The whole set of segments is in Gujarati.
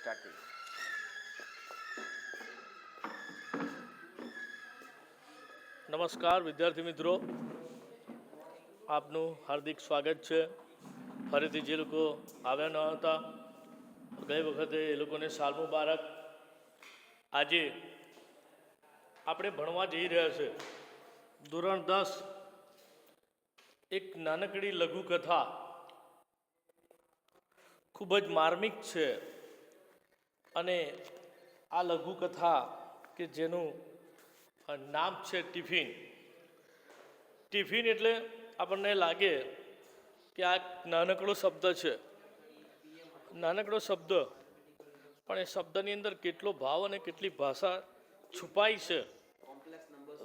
સ્ટાર્ટ કરી નમસ્કાર, વિદ્યાર્થી મિત્રો. આપનું હાર્દિક સ્વાગત છે. ફરીથી જે લોકો આવ્યા ન હતા, ગઈ વખતે એ લોકોને સાલ મુબારક. આજે આપણે ભણવા જઈ રહ્યા છે. ધોરણ દસ, એક નાનકડી લઘુકથા. ખૂબ જ માર્મિક છે. અને આ લઘુકથા કે જેનું નામ છે ટિફિન. ટિફિન એટલે આપણને લાગે કે આ નાનકડો શબ્દ છે. નાનકડો શબ્દ. પણ એ શબ્દની અંદર કેટલો ભાવ અને કેટલી ભાષા છુપાઈ છે.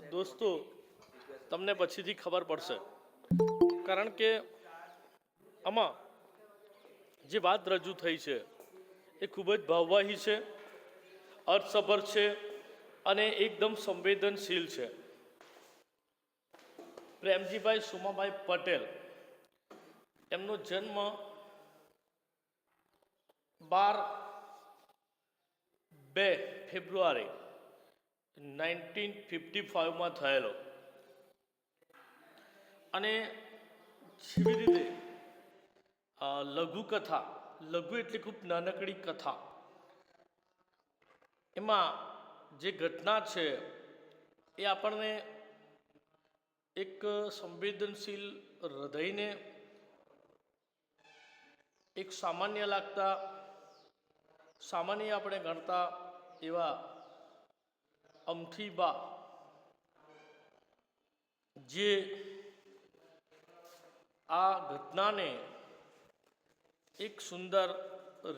દોસ્તો, તમને પછીથી ખબર પડશે. કારણ કે, આમાં જે વાત રજૂ થઈ છે એ ખૂબ જ ભાવવાહી છે, અર્થસભર છે અને એકદમ સંવેદનશીલ છે. પ્રેમજીભાઈ સુમાભાઈ પટેલ, એમનો જન્મ બાર બે ફેબ્રુઆરી નાઇન્ટીન ફિફ્ટી ફાઇવમાં થયેલો. અને જેવી રીતે લઘુકથા લઘુ એટલે ખૂબ નાનકડી કથા. એમાં જે ઘટના છે, એ આપણને એક સંવેદનશીલ હૃદયને એક સામાન્ય લાગતા, સામાન્ય આપણે ગણતા એવા અમથીબા જે આ ઘટનાને એક સુંદર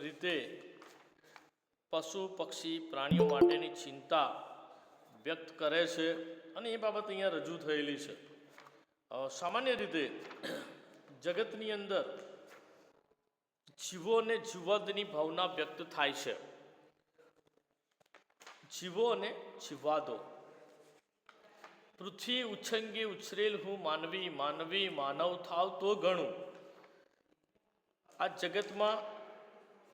રીતે પશુ, પક્ષી, પ્રાણીઓ માટેની ચિંતા વ્યક્ત કરે છે અને એ બાબત અહીંયા રજૂ થયેલી છે. સામાન્ય રીતે જગતની અંદર જીવો અને જીવાદની ભાવના વ્યક્ત થાય છે. જીવો અને જીવાદો પૃથ્વી ઉછંગી ઉછરેલ હું માનવી માનવી માનવ થાવ તો ગણું. આ જગતમાં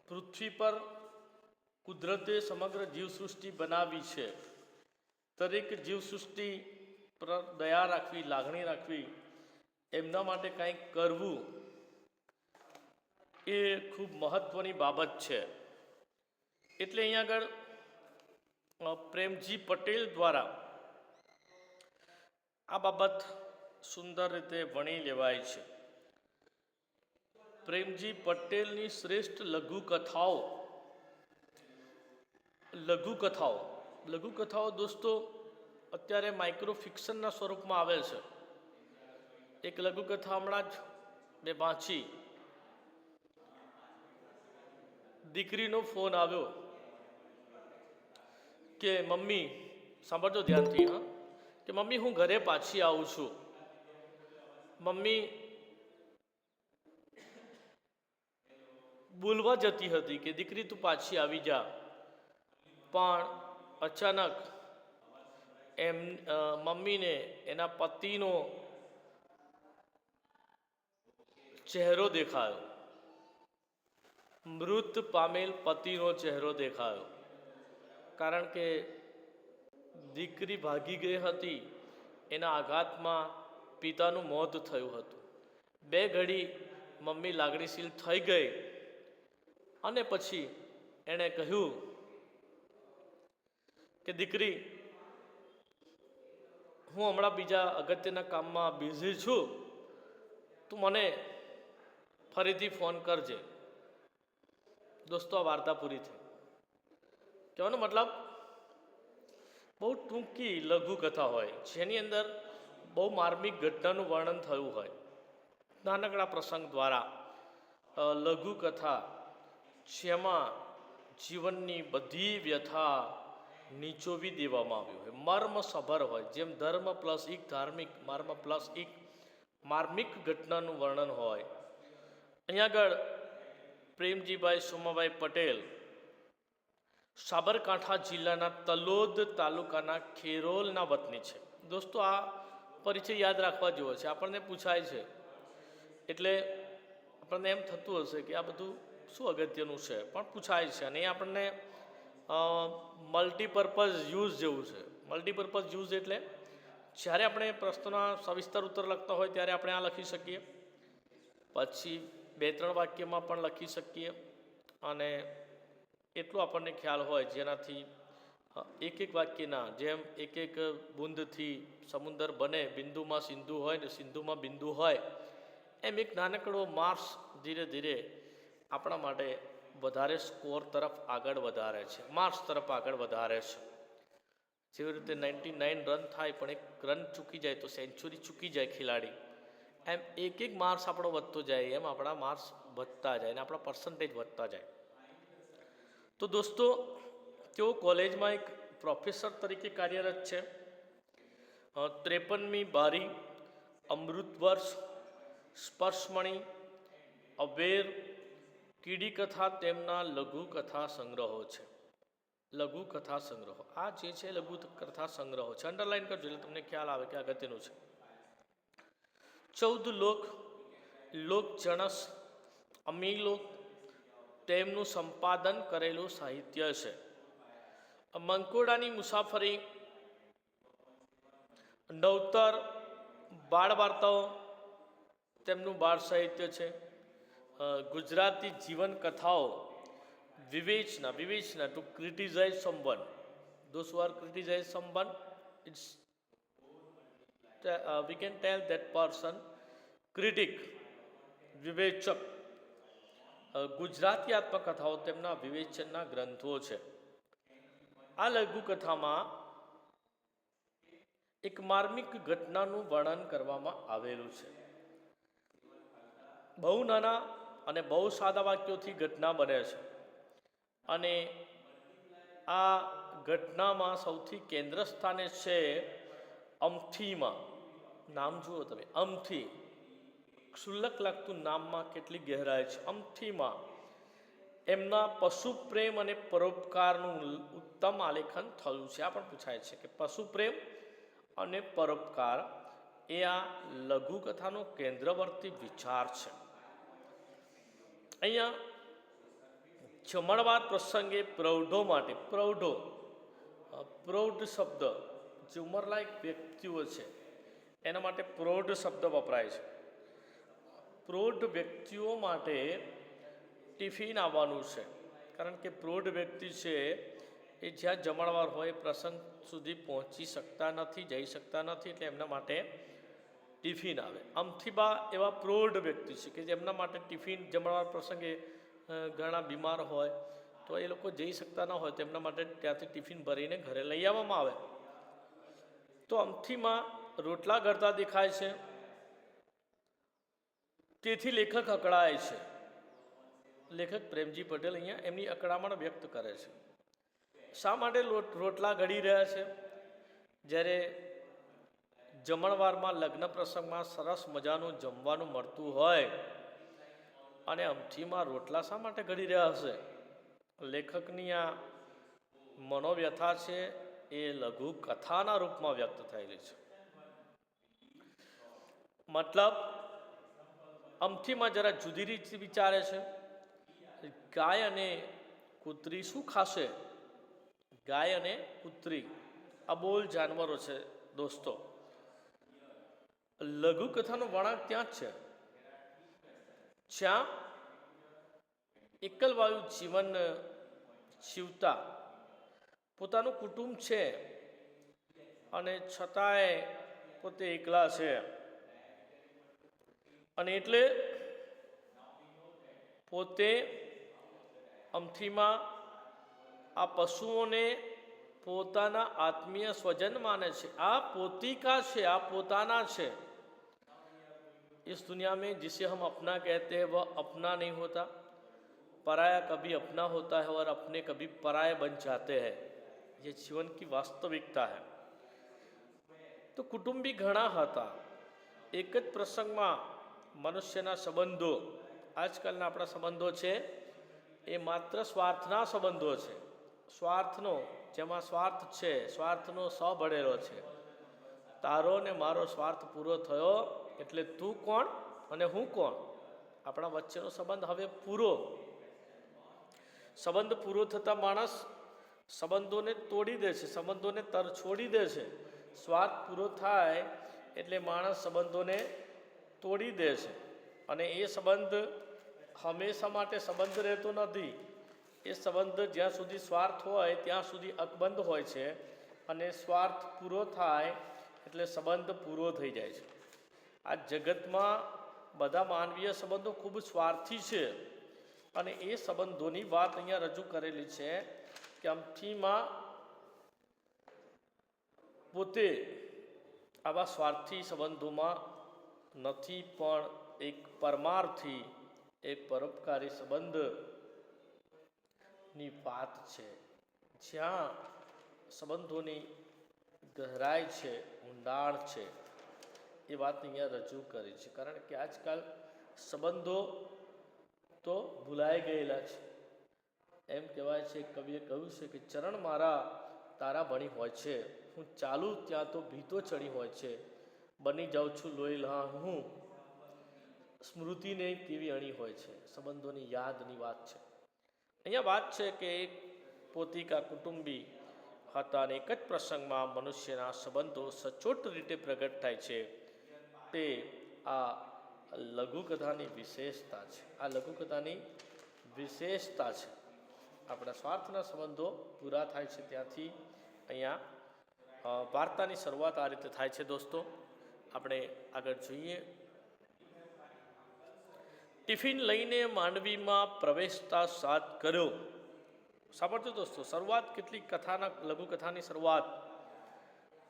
પૃથ્વી પર કુદરતે સમગ્ર જીવસૃષ્ટિ બનાવી છે. દરેક જીવસૃષ્ટિ પર દયા રાખવી, લાગણી રાખવી, એમના માટે કંઈક કરવું એ ખૂબ મહત્ત્વની બાબત છે. એટલે અહીંયા આગળ પ્રેમજી પટેલ દ્વારા આ બાબત સુંદર રીતે વણી લેવાય છે. પ્રેમજી પટેલની શ્રેષ્ઠ લઘુકથાઓ. લઘુકથાઓ. લઘુકથાઓ દોસ્તો, અત્યારે માઇક્રો ફિક્શનના સ્વરૂપમાં આવે છે. એક લઘુકથા હમણાં જ મેં વાંચી. દીકરીનો ફોન આવ્યો કે, મમ્મી, સાંભળજો ધ્યાનથી, હા. કે, મમ્મી, હું ઘરે પાછી આવું છું. મમ્મી બોલવા જતી હતી કે, દીકરી, તું પાછી આવી જા. પણ અચાનક એમ મમ્મીને એના પતિનો ચહેરો દેખાયો. મૃત પામેલ પતિનો ચહેરો દેખાયો. કારણ કે દીકરી ભાગી ગઈ હતી, એના આઘાતમાં પિતાનું મોત થયું હતું. બે ઘડી મમ્મી લાગણીશીલ થઈ ગઈ. અને પછી એણે કહ્યું કે દીકરી, હું હમણાં બીજા અગત્યના કામમાં બિઝી છું. તું મને ફરીથી ફોન કરજે. દોસ્તો, આ વાર્તા પૂરી થઈ. કહેવાનો મતલબ, બહુ ટૂંકી લઘુ કથા હોય, જેની અંદર બહુ માર્મિક ઘટનાનું વર્ણન થયું હોય. નાનકડા પ્રસંગ દ્વારા લઘુકથા લઘુ કથા જેમાં જીવનની બધી વ્યથા નીચોવી દેવામાં આવ્યું હોય. મર્મ સભર હોય, જેમ ધર્મ પ્લસ એક ધાર્મિક, મર્મ પ્લસ એક માર્મિક ઘટનાનું વર્ણન હોય. અહીંયા આગળ પ્રેમજીભાઈ સોમાભાઈ પટેલ, સાબરકાંઠા જિલ્લાના તલોદ તાલુકાના ખેરોલના વતની છે. દોસ્તો, આ પરિચય યાદ રાખવા જેવો છે. આપણને પૂછાય છે. એટલે આપણને એમ થતું હશે કે આ બધું શું અગત્યનું છે? પણ પૂછાય છે અને એ આપણને મલ્ટીપર્પઝ યુઝ જેવું છે. મલ્ટીપર્પઝ યુઝ એટલે જ્યારે આપણે પ્રશ્નોના સવિસ્તર ઉત્તર લખતા હોય ત્યારે આપણે આ લખી શકીએ. પછી બે, ત્રણ વાક્યમાં પણ લખી શકીએ અને એટલું આપણને ખ્યાલ હોય જેનાથી એક એક વાક્યના જેમ એક એક બુંદથી સમુદર બને, બિંદુમાં સિંધુ હોય ને સિંધુમાં બિંદુ હોય, એમ એક નાનકડો માર્સ ધીરે ધીરે આપણા માટે વધારે સ્કોર તરફ આગળ વધારે છે. માર્ક્સ તરફ આગળ વધારે છે. જેવી રીતે નાઇન્ટી નાઇન રન થાય પણ એક રન ચૂકી જાય તો સેન્ચુરી ચૂકી જાય ખેલાડી. એમ એક એક માર્ક્સ આપણો વધતો જાય, એમ આપણા માર્ક્સ વધતા જાય અને આપણા પર્સન્ટેજ વધતા જાય. તો દોસ્તો, તેઓ કોલેજમાં એક પ્રોફેસર તરીકે કાર્યરત છે. ત્રેપનમી બારી અમૃત વર્ષ સ્પર્શમણી, અવેર કીડી કથા તેમના લઘુ કથા સંગ્રહો છે. લઘુ કથા સંગ્રહો. આ જે છે લઘુ કથા સંગ્રહો છે. અંડરલાઈન કરજો એટલે તમને ખ્યાલ આવે કે અગત્યનું છે. ચૌદ લોક લોક જણસ અમીલોક તેમનું સંપાદન કરેલું સાહિત્ય છે. મંકોડાની મુસાફરી, નવતર બાળ વાર્તાઓ તેમનું બાળ સાહિત્ય છે. ગુજરાતી જીવન કથાઓ વિવેચના વિવેચના to criticize someone those who are criticize someone it's uh, we can tell that person વિવેચક. ગુજરાતી આત્મકથાઓ તેમના વિવેચનના ગ્રંથો છે. આ લઘુકથામાં એક માર્મિક ઘટનાનું વર્ણન કરવામાં આવેલું છે. બહુ નાના અને બહુ સાદા વાક્યોથી ઘટના બને છે. અને આ ઘટનામાં સૌથી કેન્દ્ર સ્થાને છે અમથીમાં. નામ જુઓ તમે, અમથી. ક્ષુલ્લક લાગતું નામમાં કેટલી ગહેરાઈ છે. અમથીમાં એમના પશુ પ્રેમ અને પરોપકારનું ઉત્તમ આલેખન થયું છે. આ પણ પૂછાય છે કે પશુ પ્રેમ અને પરોપકાર એ આ લઘુકથાનો કેન્દ્રવર્તી વિચાર છે. અહીંયા જમણવાર પ્રસંગે પ્રૌઢો માટે, પ્રૌઢો પ્રૌઢ શબ્દ જે ઉંમરલાયક વ્યક્તિઓ છે, એના માટે પ્રૌઢ શબ્દ વપરાય છે. પ્રૌઢ વ્યક્તિઓ માટે ટિફિન આવવાનું છે, કારણ કે પ્રૌઢ વ્યક્તિ છે એ જ્યાં જમણવાર હોય પ્રસંગ સુધી પહોંચી શકતા નથી, જઈ શકતા નથી, એટલે એમના માટે ટિફિન આવે. અમથીબા એવા પ્રૌઢ વ્યક્તિ છે કે જેમના માટે ટિફિન જમણવાર પ્રસંગે ઘણા બીમાર હોય, તો એ લોકો જઈ શકતા ન હોય તેમના માટે ત્યાંથી ટિફિન ભરીને ઘરે લઈ આવવામાં આવે. તો અમથીમાં રોટલા ગળતા દેખાય છે. તેથી લેખક અકળાય છે. લેખક પ્રેમજી પટેલ અહીંયા એમની અકળામણ વ્યક્ત કરે છે. શા માટે રોટલા ઘડી રહ્યા છે? જ્યારે જમણવારમાં લગ્ન પ્રસંગમાં સરસ મજાનું જમવાનું મળતું હોય. અને અમથીમાં રોટલા શા માટે ઘડી રહ્યા હશે? લેખકની આ મનોવ્યથા છે એ લઘુ કથાના રૂપમાં વ્યક્ત થયેલી છે. મતલબ, અમથીમાં જરા જુદી રીતે વિચારે છે, ગાય અને કૂતરી શું ખાશે? ગાય અને કૂતરી. અબોલ જાનવરો છે દોસ્તો. લઘુ કથાનો વળાંક ત્યાં જ છે. જ્યાં એકલવાયુ જીવન જીવતા પોતાનું કુટુંબ છે અને છતાંય પોતે એકલા છે. અને એટલે પોતે અમથીમાં આ પશુઓને પોતાના આત્મીય સ્વજન માને છે. આ પોતિકા છે, આ પોતાના છે. इस दुनिया में जिसे हम अपना कहते हैं वह अपना नहीं होता पराया कभी अपना होता है और अपने कभी पराये बन जाते हैं ये जीवन की वास्तविकता है તો કુટુંબી ઘણા હતા એક જ પ્રસંગમાં મનુષ્યના સંબંધો આજકાલના આપણા સંબંધો છે એ માત્ર સ્વાર્થના સંબંધો છે સ્વાર્થનો જેમાં સ્વાર્થ છે સ્વાર્થનો સ ભળેલો છે તારો ને મારો સ્વાર્થ પૂરો થયો એટલે તું કોણ અને હું કોણ? આપણા વચ્ચેનો સંબંધ હવે પૂરો. સંબંધ પૂરો થતાં માણસ સંબંધોને તોડી દે છે, સંબંધોને તર છોડી દે છે. સ્વાર્થ પૂરો થાય એટલે માણસ સંબંધોને તોડી દે છે. અને એ સંબંધ હંમેશા માટે સંબંધ રહેતો નથી. એ સંબંધ જ્યાં સુધી સ્વાર્થ હોય, ત્યાં સુધી અકબંધ હોય છે. અને સ્વાર્થ પૂરો થાય એટલે સંબંધ પૂરો થઈ જાય છે. આ જગતમાં બધા માનવીય સંબંધો ખૂબ સ્વાર્થી છે. અને એ સંબંધોની વાત અહીંયા રજૂ કરેલી છે કે અમથીમાં પોતે આવા સ્વાર્થી સંબંધોમાં નથી, પણ એક પરમાર્થી એક પરોપકારી સંબંધની વાત છે. જ્યાં સંબંધોની ગહેરાઈ છે, ઊંડાણ છે. એ વાત અહીંયા રજૂ કરી છે. કારણ કે આજકાલ સંબંધો તો ભૂલાઈ ગયેલા છે. એમ કહેવાય છે, કવિએ કહ્યું છે કે, ચરણ મારા તારા ભણી હોય છે. હું ચાલું ત્યાં તો ભીતો ચડી હોય છે. બની જાઉં છું લોહી લહા હું સ્મૃતિને કેવી અણી હોય છે. સંબંધોની યાદની વાત છે. અહીંયા વાત છે કે એક પોતિકા કુટુંબી હતા અને એક જ પ્રસંગમાં મનુષ્યના સંબંધો સચોટ રીતે પ્રગટ થાય છે. તે આ લઘુકથાની વિશેષતા છે. આ લઘુકથાની વિશેષતા છે. આપણા સ્વાર્થના સંબંધો પૂરા થાય છે ત્યાંથી અહીંયા વાર્તાની શરૂઆત આ રીતે થાય છે દોસ્તો. આપણે આગળ જોઈએ. ટિફિન લઈને માંડવીમાં પ્રવેશતા સાથ કર્યો. સાંભળજો દોસ્તો, શરૂઆત કેટલી કથાના, લઘુકથાની શરૂઆત.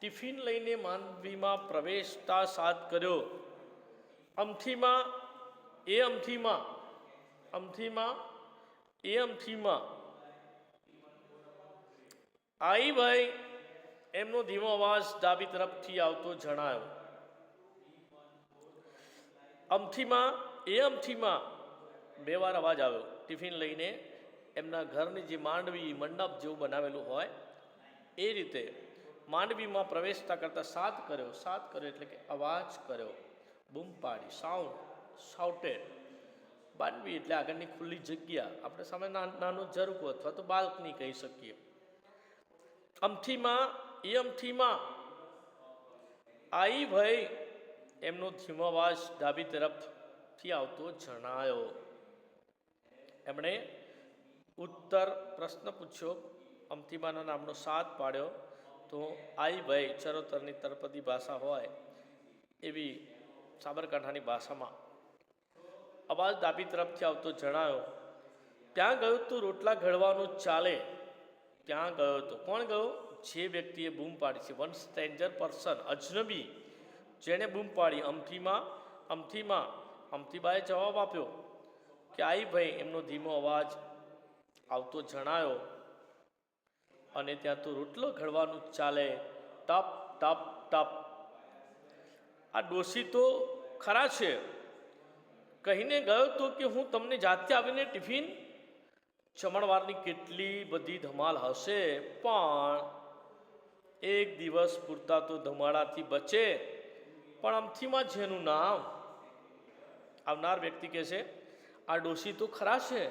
ટિફિન લઈને માંડવીમાં પ્રવેશતા સાથ કર્યો. અમથીમાં, એ અમથીમાં અમથીમાં, એ અમથીમાં. આઈ ભાઈ એમનો ધીમો અવાજ ડાબી તરફથી આવતો જણાયો. અમથીમાં, એ અમથીમાં બે વાર અવાજ આવ્યો. ટિફિન લઈને એમના ઘરની જે માંડવી, મંડપ જેવું બનાવેલું હોય, એ રીતે માંડવીમાં પ્રવેશતા કરતાં સાત કર્યો. સાત કર્યો એટલે કે અવાજ કર્યો. બૂમ પાડી સાઉન્ડ સાઉટેડ માંડવી એટલે આગળની ખુલ્લી જગ્યા. આપણે સામે નાનું ઝરકું અથવા તો બાલ્કની કહી શકીએ. અમથીમાં એ અમથીમાં. આઈ ભાઈ, એમનો ધીમો અવાજ ડાબી તરફથી આવતો જણાયો. એમણે ઉત્તર પ્રશ્ન પૂછ્યો. અમથીમાના નામનો સાથ પાડ્યો. તો આઈ ભાઈ ચરોતરની તળપદી ભાષા હોય એવી સાબરકાંઠાની ભાષામાં. અવાજ ડાબી તરફથી આવતો જણાયો, ત્યાં ગયો તો રોટલા ઘડવાનું ચાલે. ત્યાં ગયો તો. કોણ ગયો? જે વ્યક્તિએ બૂમ પાડી છે. વન સ્ટ્રેન્જર પર્સન અજનબી. જેણે બૂમ પાડી. અમથીમાં અમથીમાં. અમથીબાએ જવાબ આપ્યો. કે આઈ ભાઈ, એમનો ધીમો અવાજ આવતો જણાયો. અને ત્યાં તો રોટલો ઘડવાનું ચાલે. ટપ ટપ ટપ આ ડોસી તો ખરા છે. કહીને ગયો તો કે હું તમને જાતે આવીને ટિફિન? ચમણવારની કેટલી બધી ધમાલ હશે, પણ એક દિવસ પૂરતા તો ધમાડાથી બચે. પણ અમથીમાં જેનું નામ? આવનાર વ્યક્તિ કહે છે, આ ડોશી તો ખરા છે.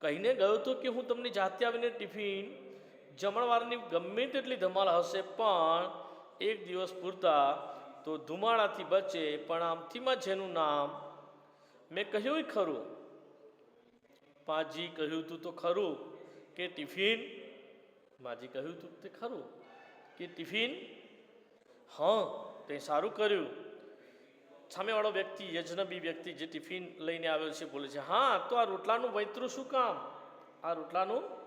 કહીને ગયો તો કે હું તમને જાતે આવીને ટિફિન જમણવારની ગમે તેટલી ધમાલ હશે પણ એક દિવસ પૂરતા તો ધુમાડાથી બચે. પણ આમથીમાં જેનું નામ મેં કહ્યું ખરું. પાજી કહ્યું તું તો ખરું કે ટિફિન? માજી કહ્યું તું તે ખરું કે ટિફિન? હા, તે સારું કર્યું. સામેવાળો વ્યક્તિ, યજનબી વ્યક્તિ જે ટિફિન લઈને આવ્યો છે, બોલે છે, હા, તો આ રોટલાનું વૈતરું શું કામ? આ રોટલાનું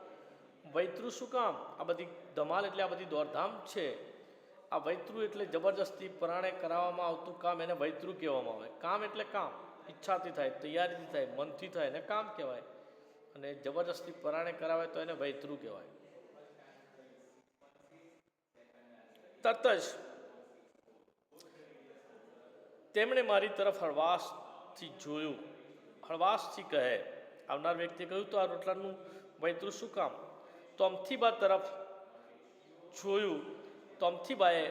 વૈતરું શું કામ? આ બધી ધમાલ એટલે આ બધી દોડધામ છે. આ વૈતૃ એટલે જબરજસ્તી પરાણે કરાવવામાં આવતું કામ એને વૈતૃ કહેવામાં આવે. કામ એટલે કામ. ઈચ્છાથી થાય, તૈયારીથી થાય, મનથી થાય એને કામ કહેવાય. અને જબરજસ્તી પરાણે કરાવે તો એને વૈતૃ કહેવાય. તરત જ તેમણે મારી તરફ હળવાશથી જોયું. હળવાશથી કહે. આવનાર વ્યક્તિએ કહ્યું, તો આ રોટલાનું વૈતૃ શું કામ? તો અમથીબા તરફ જોયું. તો અમથીબાએ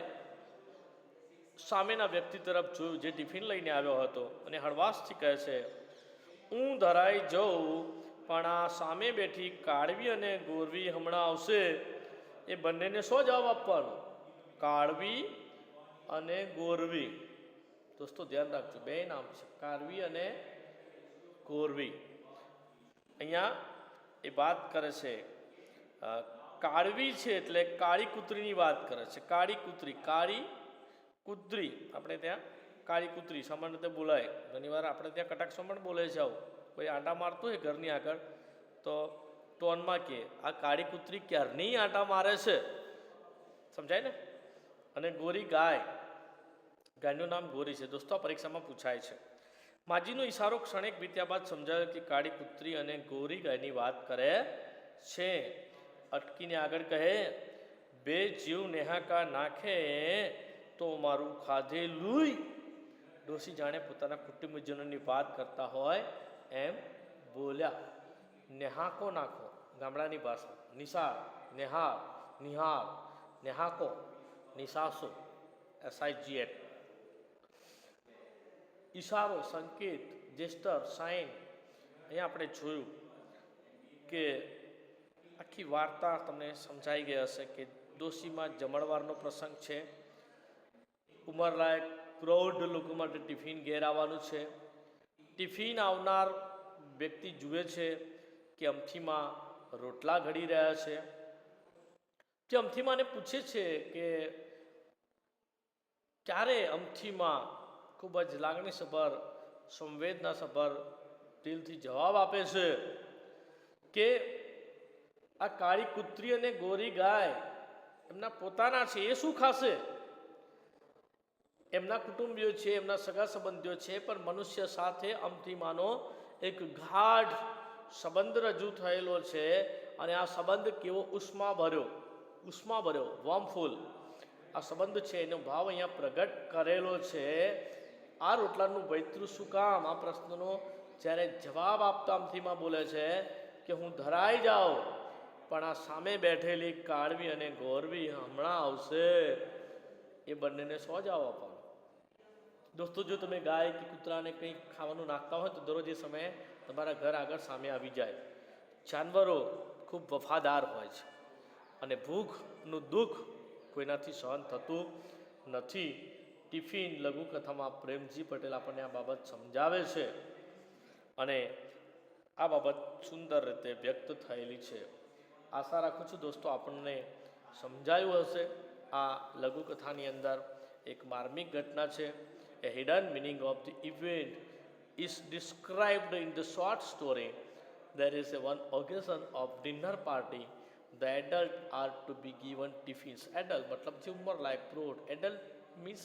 સામેના વ્યક્તિ તરફ જોયું જે ટિફિન લઈને આવ્યો હતો અને હળવાશથી કહે છે હું ધરાઈ જઉં, પણ આ સામે બેઠી કાળવી અને ગોરવી હમણાં આવશે. એ બંનેને શું જવાબ આપવાનો? કાળવી અને ગોરવી. દોસ્તો, ધ્યાન રાખજો, બે નામ છે, કાળવી અને ગોરવી. અહીંયા એ વાત કરે છે કાળવી છે એટલે કાળી કૂતરીની વાત કરે છે. કાળી કૂતરી કાળી કૂતરી. આપણે ત્યાં કાળી કૂતરી, સામાન્ય રીતે બોલાય. ઘણીવાર આપણે ત્યાં કટાક્ષમાં પણ બોલે છે આવું કોઈ આંટા મારતું હોય ઘરની આગળ, તો ટોનમાં કે, આ કાળી કૂતરી ક્યારની આંટા મારે છે? સમજાય ને? અને ગોરી ગાય. ગાયનું નામ ગોરી છે. દોસ્તો પરીક્ષામાં પૂછાય છે. માજીનો ઈશારો ક્ષણિક વીત્યા બાદ સમજાયો કે કાળી કૂતરી અને ગોરી ગાયની વાત કરે છે. અટકીને આગળ કહે, બે જીવ નેહાકા નાખે તો મારું ખાધેલુંય ડોશી જાણે પોતાના કુટુંબજનોની વાત કરતા હોય એમ બોલ્યા નેહાકો નાખો. ગામડાની ભાષા નિશાળ નેહાળ નિહાર નેહાકો નિશાસો એસઆઈજીએટ ઈશારો, સંકેત, જેસ્ટર સાઇન અહીંયા આપણે જોયું કે આખી વાર્તા તમને સમજાઈ ગઈ હશે કે દોશીમાં જમણવારનો પ્રસંગ છે. ઉંમરલાયક પ્રૌઢ લોકો માટે ટિફિન ઘેર આવવાનું છે. ટિફિન આવનાર વ્યક્તિ જુએ છે કે અમથીમાં રોટલા ઘડી રહ્યા છે. તે અમથીમાને પૂછે છે કે ક્યારે અમથીમાં ખૂબ જ લાગણીસભર, સંવેદનાસભર દિલથી જવાબ આપે છે કે આ કાળી કૂતરી અને ગોરી ગાય એમના પોતાના છે, એ શું ખાશે? એમના કુટુંબીઓ છે, એમના સગા સંબંધીઓ છે, પણ મનુષ્ય સાથે અમથીમાનો એક ગાઢ સંબંધ રજૂ થયેલો છે અને આ સંબંધ કેવો ઉષ્મા ભર્યો ઉષ્મા ભર્યો વોર્મફુલ આ સંબંધ છે, એનો ભાવ અહીંયા પ્રગટ કરેલો છે. આ રોટલાનું વૈતૃ શું કામ? આ પ્રશ્નનો જ્યારે જવાબ આપતા અમથીમાં બોલે છે કે, હું ધરાઈ જાઉં પણ આ સામે બેઠેલી કાળવી અને ગોરવી હમણાં આવશે. એ બંનેને સો જાવ પણ. દોસ્તો, જો તમે ગાય કે કૂતરાને કંઈક ખાવાનું નાખતા હોય તો દરરોજ એ સમયે તમારા ઘર આગળ સામે આવી જાય. જાનવરો ખૂબ વફાદાર હોય છે અને ભૂખનું દુઃખ કોઈનાથી સહન થતું નથી. ટિફિન, લઘુકથામાં પ્રેમજી પટેલ આપણને આ બાબત સમજાવે છે અને આ બાબત સુંદર રીતે વ્યક્ત થયેલી છે. આશા રાખું છું દોસ્તો આપણને સમજાયું હશે આ લઘુકથાની અંદર એક માર્મિક ઘટના છે એ hidden meaning of the event is described in the short story. There is a one occasion of dinner party. The adult are to be given tiffins. Adult મતલબ જે ઉંમર લાયક પ્રૌઢ adult means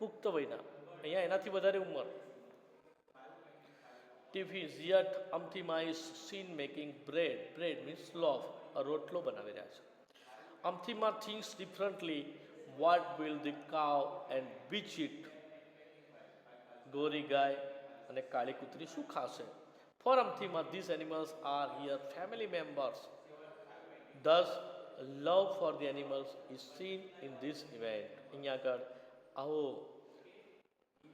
પુખ્ત વયના અહીંયા એનાથી વધારે ઉંમર ટિફિન્સ યટ અમથીમાં is seen making bread bread means loaf રોટલો બનાવી રહ્યા છે અમથીમાં things differently what will the cow and bitch eat ગોરી ગાય અને કાળી કૂતરી શું ખાશે four અમથીમાં this animals are here family members thus love for the animals is seen in this event અહીંયા આગળ આવો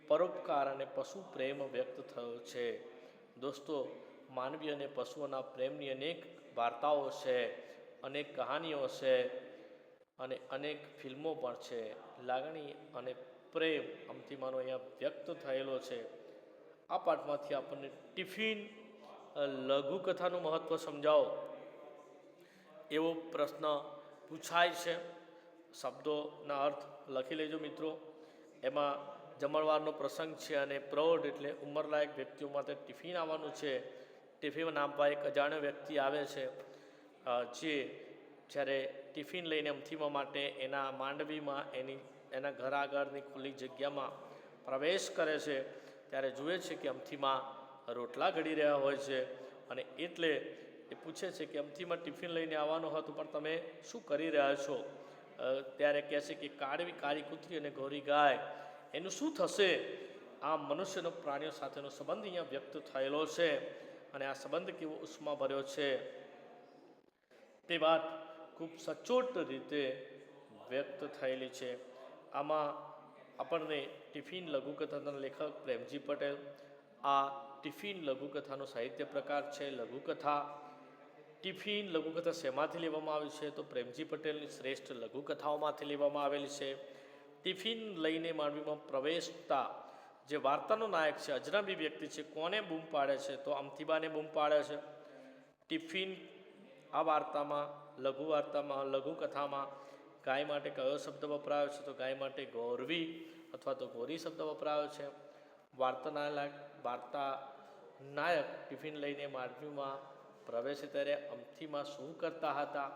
પરોપકાર અને પશુ પ્રેમ વ્યક્ત થયો છે દોસ્તો, માનવી અને પશુઓના પ્રેમની અનેક વાર્તાઓ છે, અનેક કહાનીઓ છે અને અનેક ફિલ્મો પણ છે. લાગણી અને પ્રેમ આમથી મારો અહીંયા વ્યક્ત થયેલો છે. આ પાઠમાંથી આપણને ટિફિન લઘુકથાનું મહત્ત્વ સમજાવો. એવો પ્રશ્ન પૂછાય છે. શબ્દોના અર્થ લખી લેજો મિત્રો. એમાં જમણવારનો પ્રસંગ છે અને પ્રૌઢ એટલે ઉંમરલાયક વ્યક્તિઓ માટે ટિફિન આવવાનું છે. ટિફિન આપવા એક અજાણ્યો વ્યક્તિ આવે છે જે જ્યારે ટિફિન લઈને અમથીમાં માટે એના માંડવીમાં એની, એના ઘર આગળની ખુલ્લી જગ્યામાં પ્રવેશ કરે છે, ત્યારે જુએ છે કે અમથીમાં રોટલા ઘડી રહ્યા હોય છે અને એટલે એ પૂછે છે કે અમથીમાં ટિફિન લઈને આવવાનું હતું, પણ તમે શું કરી રહ્યા છો? ત્યારે કહે છે કે કાળવી કાળી કૂતરી અને ગોરી ગાય. એનું શું થશે? આ મનુષ્યનો પ્રાણીઓ સાથેનો સંબંધ અહીંયા વ્યક્ત થયેલો છે અને આ સંબંધ કેવો ઉષ્મા ભર્યો છે? તે વાત ખૂબ સચોટ રીતે વ્યક્ત થયેલી છે. આમાં આપણને ટિફિન લઘુકથાના લેખક પ્રેમજી પટેલ, આ ટિફિન લઘુકથાનો સાહિત્ય પ્રકાર છે લઘુકથા. ટિફિન લઘુકથા શેમાંથી લેવામાં આવી છે? તો પ્રેમજી પટેલની શ્રેષ્ઠ લઘુકથાઓમાંથી લેવામાં આવેલી છે. ટિફિન લઈને માંડવીમાં પ્રવેશતા જે વાર્તાનો નાયક છે, અજનબી વ્યક્તિ છે, કોને બૂમ પાડે છે, તો અમથીબાને બૂમ પાડે છે. ટિફિન આ વાર્તામાં, લઘુ વાર્તામાં લઘુકથામાં ગાય માટે કયો શબ્દ વપરાયો છે? તો ગાય માટે ગૌરવી અથવા તો ગોરી શબ્દ વપરાયો છે. વાર્તાના વાર્તા નાયક ટિફિન લઈને માંડવીમાં પ્રવેશે ત્યારે અમથીમાં શું કરતા હતા?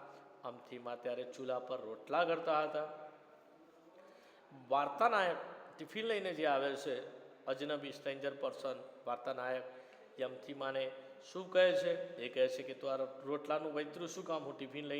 અમથીમાં ત્યારે ચૂલા પર રોટલા કરતા હતા. વાર્તા નાયક ટિફિન લઈને જે આવે છે, અજનબી સ્ટ્રેન્જર પર્સન વાર્તા નાયક યમથી માને શું કહે છે? એ કહે છે કે તું આ રોટલાનું વૈતરું શું કામ? હું ટિફિન લઈને